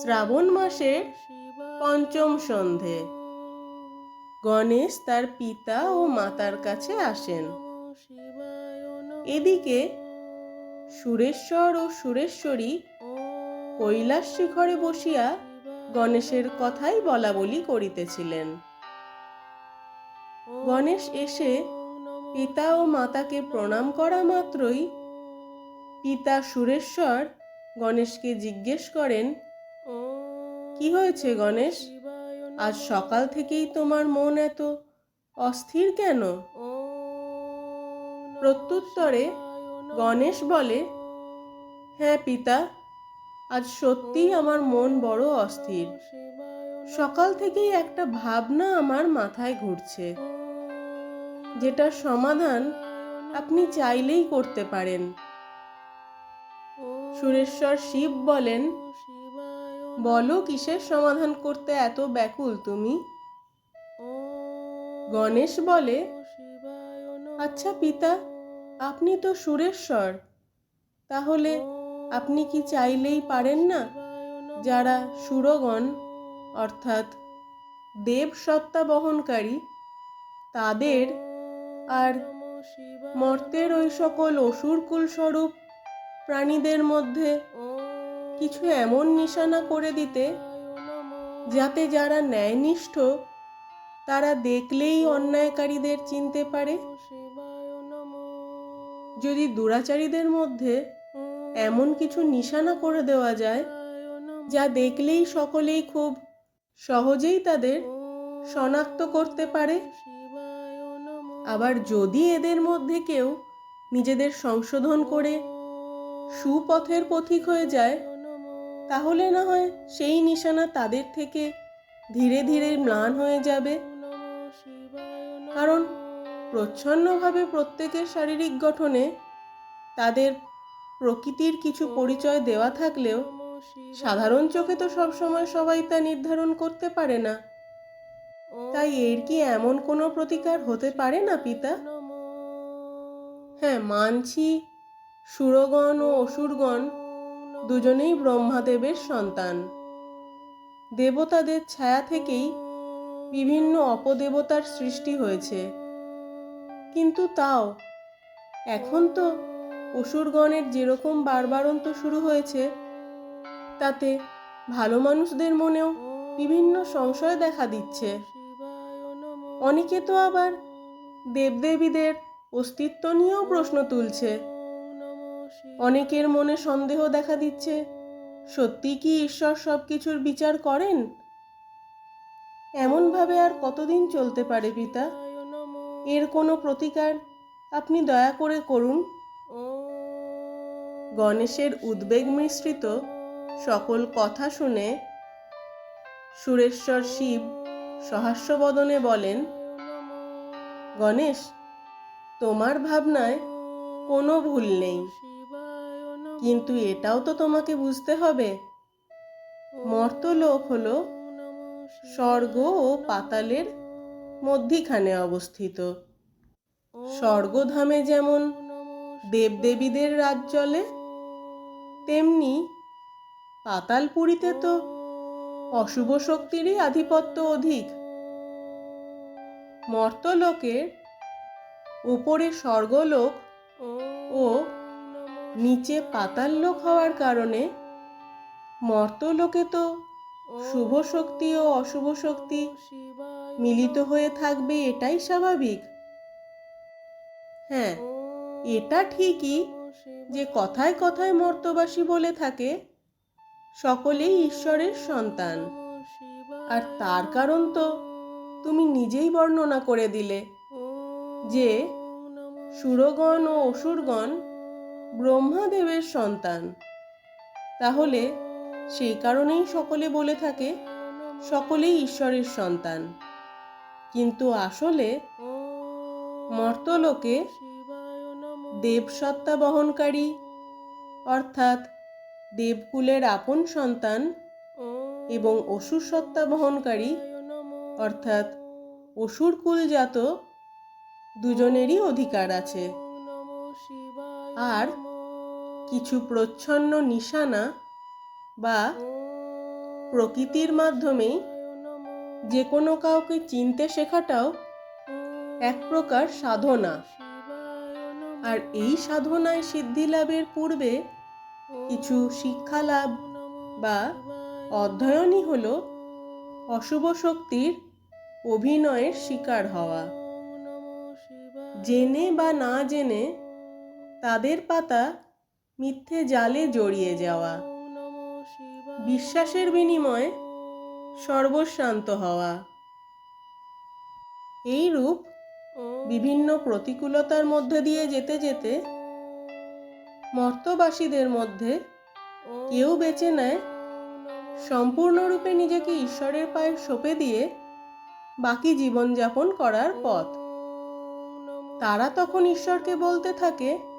শ্রাবণ মাসের পঞ্চম সন্ধে। গণেশ তার পিতা ও মাতার কাছে আসেন। এদিকে সুরেশ্বর ও সুরেশ্বরী কৈলাস শিখরে বসিয়া গণেশের কথাই বলা বলি করিতেছিলেন। গণেশ এসে পিতা ও মাতাকে প্রণাম করা মাত্রই পিতা সুরেশ্বর গণেশকে জিজ্ঞেস করেন কি হয়েছে গণেশ? আজ সকাল থেকেই তোমার মন এত অস্থির কেন? প্রত্যুত্তরে গণেশ বলে হ্যাঁ পিতা, আজ সত্যিই আমার মন বড় অস্থির। সকাল থেকেই একটা ভাবনা আমার মাথায় ঘুরছে। যেটার সমাধান আপনি চাইলেই করতে পারেন। সুরেশ্বর শিব বলেন বলো কিসের সমাধান করতে এত ব্যাকুল তুমি? গণেশ বলে আচ্ছা পিতা আপনি তো সুরেশ্বর। তাহলে আপনি কি চাইলেই পারেন না যারা সুরগণ অর্থাৎ দেব সত্তা বহনকারী তাদের আর মর্তের ওই সকল অসুরকুল স্বরূপ প্রাণীদের মধ্যে কিছু এমন নিশানা করে দিতে, যাতে যারা ন্যায়নিষ্ঠ, তারা দেখলেই অন্যায়কারীদের চিনতে পারে। যদি দুরাচারীদের মধ্যে এমন কিছু নিশানা করে দেওয়া যায়, যা দেখলেই সকলেই খুব সহজেই তাদের শনাক্ত করতে পারে, আবার যদি এদের মধ্যে কেউ নিজেদের সংশোধন করে সুপথের পথিক হয়ে যায় তাহলে না হয় সেই নিশানা তাদের থেকে ধীরে ধীরে ম্লান হয়ে যাবে। কারণ প্রচ্ছন্নভাবে প্রত্যেকের শারীরিক গঠনে তাদের প্রকৃতির কিছু পরিচয় দেওয়া থাকলেও সাধারণ চোখে তো সবসময় সবাই তা নির্ধারণ করতে পারে না। তাই এর কি এমন কোনো প্রতিকার হতে পারে না, পিতা? হ্যাঁ মানছি সুরগণ ও অসুরগণ দুজনেই ব্রহ্মাদেবের সন্তান। দেবতাদের ছায়া থেকেই বিভিন্ন অপদেবতার সৃষ্টি হয়েছে। কিন্তু তাও, এখন তো অসুরগণের যেরকম বারবারন্ত শুরু হয়েছে, তাতে ভালো মানুষদের মনেও বিভিন্ন সংশয় দেখা দিচ্ছে। অনেকে তো আবার দেবদেবীদের অস্তিত্ব নিয়েও প্রশ্ন তুলছে। অনেকের মনে সন্দেহ দেখা দিচ্ছে সত্যি কি ঈশ্বর সব কিছুর বিচার করেন? এমনভাবে আর কতদিন চলতে পারে পিতা? এর কোনো প্রতিকার আপনি দয়া করে করুন। গণেশের উদ্বেগ মিশ্রিত সকল কথা শুনে সুরেশ্বর শিব সহাস্যবদনে বলেন, গণেশ, তোমার ভাবনায় কোনো ভুল নেই। কিন্তু এটাও তো তোমাকে বুঝতে হবে। মর্তলোক হল স্বর্গ ও পাতালের মধ্যিখানে অবস্থিত। স্বর্গধামে যেমন দেবদেবীদের রাজ চলে, তেমনি পাতালপুরীতে তো অশুভ শক্তিরই আধিপত্য অধিক। মর্তলোকের উপরে স্বর্গলোক ও নিচে পাতাল লোক হওয়ার কারণে মর্তলোকে তো শুভ শক্তি ও অশুভ শক্তি মিলিত হয়ে থাকবে এটাই স্বাভাবিক। হ্যাঁ এটা ঠিকই যে কথায় কথায় মর্তবাসী বলে থাকে সকলেই ঈশ্বরের সন্তান। আর তার কারণ তো তুমি নিজেই বর্ণনা করে দিলে যে সুরগণ ও অসুরগণ ব্রহ্মাদেবের সন্তান। তাহলে সেই কারণেই সকলে বলে থাকে, সকলেই ঈশ্বরের সন্তান। কিন্তু আসলে মর্তলোকে দেবসত্তা বহনকারী, অর্থাৎ দেবকুলের আপন সন্তান এবং অসুর সত্তা বহনকারী, অর্থাৎ অসুর কুলজাত দুজনেরই অধিকার আছে। আর কিছু প্রচ্ছন্ন নিশানা বা প্রকৃতির মাধ্যমেই যে কোনো কাউকে চিনতে শেখাটাও এক প্রকার সাধনা। আর এই সাধনায় সিদ্ধি লাভের পূর্বে কিছু শিক্ষা লাভ বা অধ্যয়নই হল অশুভ শক্তির অভিনয়ের শিকার হওয়া। জেনে বা না জেনে তাদের পাতা মিথ্যে জালে জড়িয়ে যাওয়া। বিশ্বাসের বিনিময়ে সর্বশান্ত হওয়া। এই রূপ বিভিন্ন প্রতিকূলতার মধ্যে দিয়ে যেতে যেতে মর্তবাসীদের মধ্যে কেউ বেছে নেয়, সম্পূর্ণরূপে নিজেকে ঈশ্বরের পায়ে সঁপে দিয়ে বাকি জীবনযাপন করার পথ। তারা তখন ঈশ্বরকে বলতে থাকে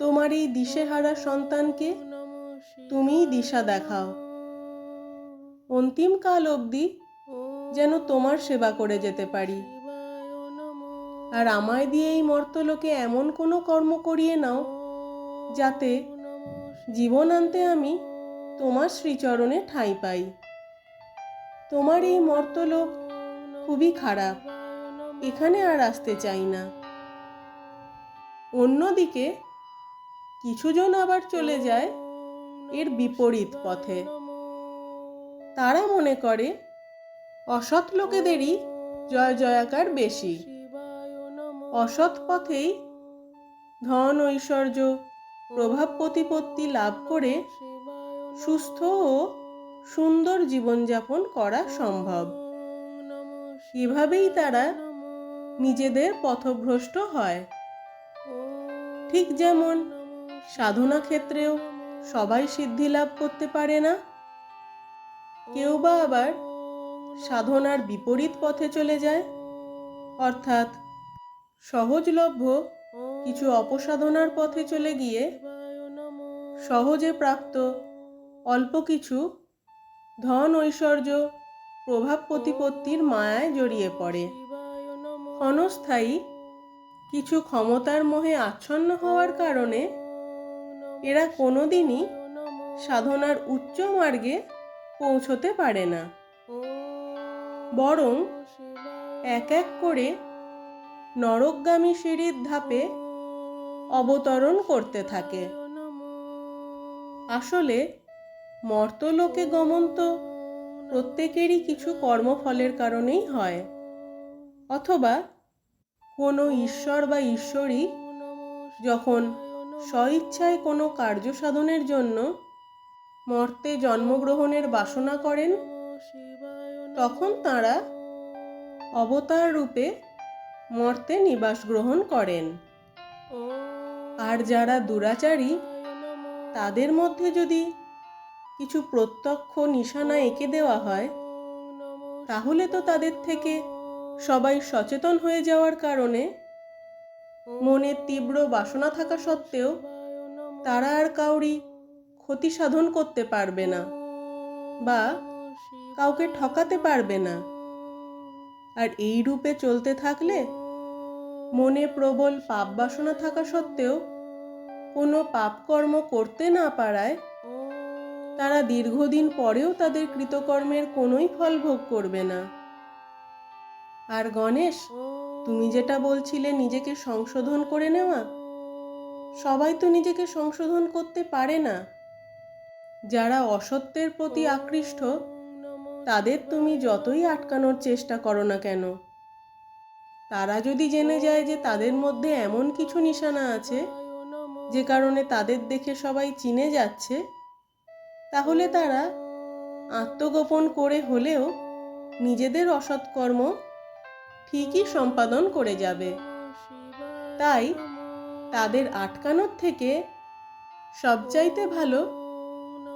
তোমার এই দিশেহারা সন্তানকে তুমিই দিশা দেখাও। অন্তিম কাল অবধি যেন তোমার সেবা করে যেতে পারি। আর আমায় দিয়ে এই মর্তলোকে এমন কোনো কর্ম করিয়ে নাও যাতে জীবন আনতে আমি তোমার শ্রীচরণে ঠাঁই পাই। তোমার এই মর্তলোক খুবই খারাপ, এখানে আর আসতে চাই না। অন্যদিকে কিছুজন আবার চলে যায় এর বিপরীত পথে। তারা মনে করে, অসৎ লোকেদেরই জয় জয়াকার বেশি। অসৎ পথেই ধন, ঐশ্বর্য, প্রভাব প্রতিপত্তি লাভ করে সুস্থ ও সুন্দর জীবনযাপন করা সম্ভব। এভাবেই তারা নিজেদের পথভ্রষ্ট হয়। ঠিক যেমন সাধনা ক্ষেত্রেও সবাই সিদ্ধি লাভ করতে পারে না। কেউ বা আবার সাধনার বিপরীত পথে চলে যায়। অর্থাৎ সহজলভ্য কিছু অপসাধনার পথে চলে গিয়ে সহজে প্রাপ্ত অল্প কিছু ধন ঐশ্বর্য প্রভাব প্রতিপত্তির মায়ায় জড়িয়ে পড়ে। ক্ষণস্থায়ী কিছু ক্ষমতার মোহে আচ্ছন্ন হওয়ার কারণে এরা কোনোদিনই সাধনার উচ্চ মার্গে পৌঁছতে পারে না। বরং এক এক করে নরকগামী সিঁড়ির ধাপে অবতরণ করতে থাকে। আসলে মর্তলোকে গমন তো প্রত্যেকেরই কিছু কর্মফলের কারণেই হয়। অথবা কোনো ঈশ্বর বা ঈশ্বরী যখন স্বইচ্ছায় কোনো কার্য সাধনের জন্য মর্তে জন্মগ্রহণের বাসনা করেন, তখন তাঁরা অবতার রূপে মর্তে নিবাস গ্রহণ করেন। আর যারা দুরাচারী, তাদের মধ্যে যদি কিছু প্রত্যক্ষ নিশানা এঁকে দেওয়া হয়, তাহলে তো তাদের থেকে সবাই সচেতন হয়ে যাওয়ার কারণে মনে তীব্র বাসনা থাকা সত্ত্বেও তারা আর কাউরি ক্ষতি সাধন করতে পারবে না বা কাউকে ঠকাতে পারবে না। আর এই রূপে চলতে থাকলে মনে প্রবল পাপ বাসনা থাকা সত্ত্বেও কোনো পাপকর্ম করতে না পারায় তারা দীর্ঘদিন পরেও তাদের কৃতকর্মের কোনোই ফল ভোগ করবে না। আর গণেশ তুমি যেটা বলছিলে নিজেকে সংশোধন করে নেওয়া? সবাই তো নিজেকে সংশোধন করতে পারে না। যারা অসত্যের প্রতি আকৃষ্ট, তাদের তুমি যতই আটকানোর চেষ্টা করো না কেন। তারা যদি জেনে যায় যে তাদের মধ্যে এমন কিছু নিশানা আছে, যে কারণে তাদের দেখে সবাই চিনে যাচ্ছে, তাহলে তারা আত্মগোপন করে হলেও নিজেদের অসৎকর্ম ঠিকই সম্পাদন করে যাবে। তাই তাদের আটকানোর থেকে সবচাইতে ভালো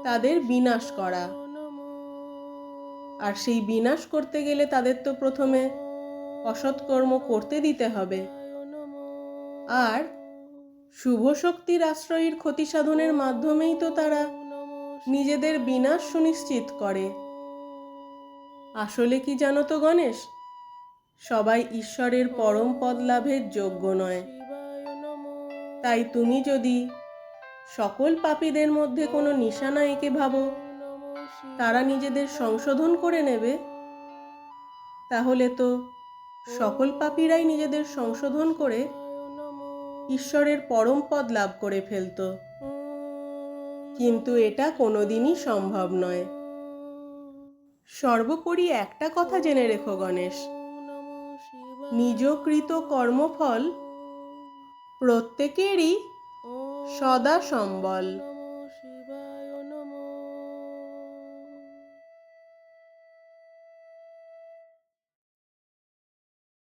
তাদের বিনাশ করা। আর সেই বিনাশ করতে গেলে তাদের তো প্রথমে অসৎকর্ম করতে দিতে হবে। আর শুভ শক্তির আশ্রয়ের ক্ষতি সাধনের মাধ্যমেই তো তারা নিজেদের বিনাশ সুনিশ্চিত করে। আসলে কি জানো তো গণেশ? সবাই ঈশ্বরের পরম পদ লাভের যোগ্য নয়। তাই তুমি যদি সকল পাপীদের মধ্যে কোনো নিশানা এঁকে ভাবো, তারা নিজেদের সংশোধন করে নেবে, তাহলে তো সকল পাপীরাই নিজেদের সংশোধন করে ঈশ্বরের পরম পদ লাভ করে ফেলতো। কিন্তু এটা কোনোদিনই সম্ভব নয়। সর্বোপরি একটা কথা জেনে রেখো গণেশ। নিজকৃত কর্মফল প্রত্যেকেরই সদা সম্বল।